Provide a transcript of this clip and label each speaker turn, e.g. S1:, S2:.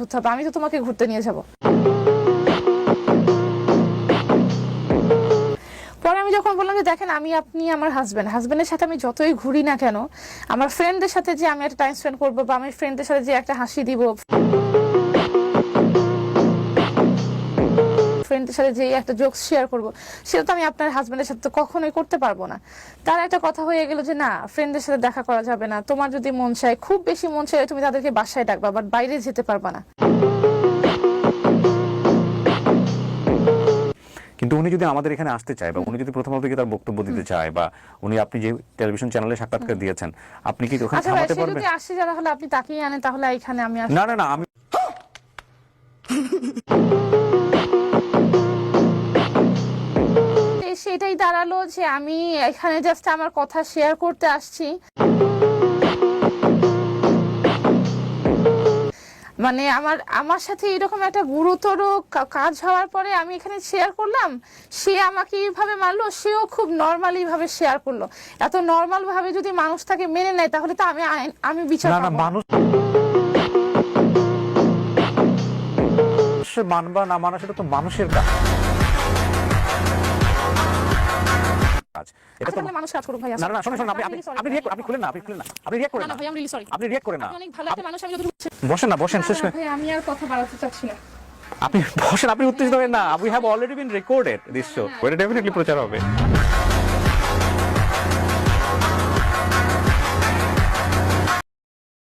S1: হতে হবে আমি তো তোমাকে ঘুরতে নিয়ে যাব। পরে আমি যখন বললাম যে, দেখেন, আমি, আপনি আমার হাজব্যান্ড হাজব্যান্ডের সাথে আমি যতই ঘুরি না কেন, আমার ফ্রেন্ডদের সাথে যে আমি একটা টাইম স্পেন্ড করব বা আমি ফ্রেন্ডদের সাথে যে একটা হাসি দিব ফ্রেন্ডের সাথে যে একটা জোকস শেয়ার করব সেটা তো আমি আপনার হাজব্যান্ডের সাথে তো কখনোই করতে পারব না। তার একটা কথা হয়ে গেল যে না ফ্রেন্ডের সাথে দেখা করা যাবে না। তোমার যদি মন চায় খুব বেশি মন চায় তুমি তাদেরকে বাসায় ডাকবা বাট বাইরে যেতে পারবা না।
S2: কিন্তু উনি যদি আমাদের এখানে আসতে চায় বা উনি যদি প্রথম থেকে তার বক্তব্য দিতে চায় বা উনি আপনি যে টেলিভিশন চ্যানেলে সাক্ষাৎকার দিয়েছেন আপনি কি ওখানে
S1: আচ্ছা
S2: থামাতে পারবেন?
S1: যদি আসে যারা হলে আপনি তাকিয়ে আনেন তাহলে এখানে আমি
S2: না না না আমি
S1: সেটাই দাঁড়াল যে আমি এখানে জাস্ট আমার কথা শেয়ার করতে আসছি। মানে আমার আমার সাথে এরকম একটা গুরুতর কাজ হওয়ার পরে আমি এখানে শেয়ার করলাম সে আমাকে এইভাবে মারলো সেও খুব নর্মালি ভাবে শেয়ার করল। এত নর্মাল ভাবে যদি মানুষ তাকে মেনে নেয় তাহলে তো আমি আমি বিচার
S2: না মানুষ মানবা না মানা সেটা তো মানুষের কাজ।
S1: আচ্ছা, মানুষ কাজ করুক ভাই
S2: আচ্ছা, আপনি আপনি আপনি খুলেন না আপনি খুলেন না আপনি
S1: না ভাই
S2: আপনি রিয়্যাক্ট না।
S1: মানুষ
S2: বসেন না বসেন শেষ করে
S1: আমি আর কথা বাড়াতে চাচ্ছি না।
S2: আপনি বসেন আপনি উত্তেজিত হবেন না। We have already been recorded this show এটা ডেফিনেটলি প্রচার হবে।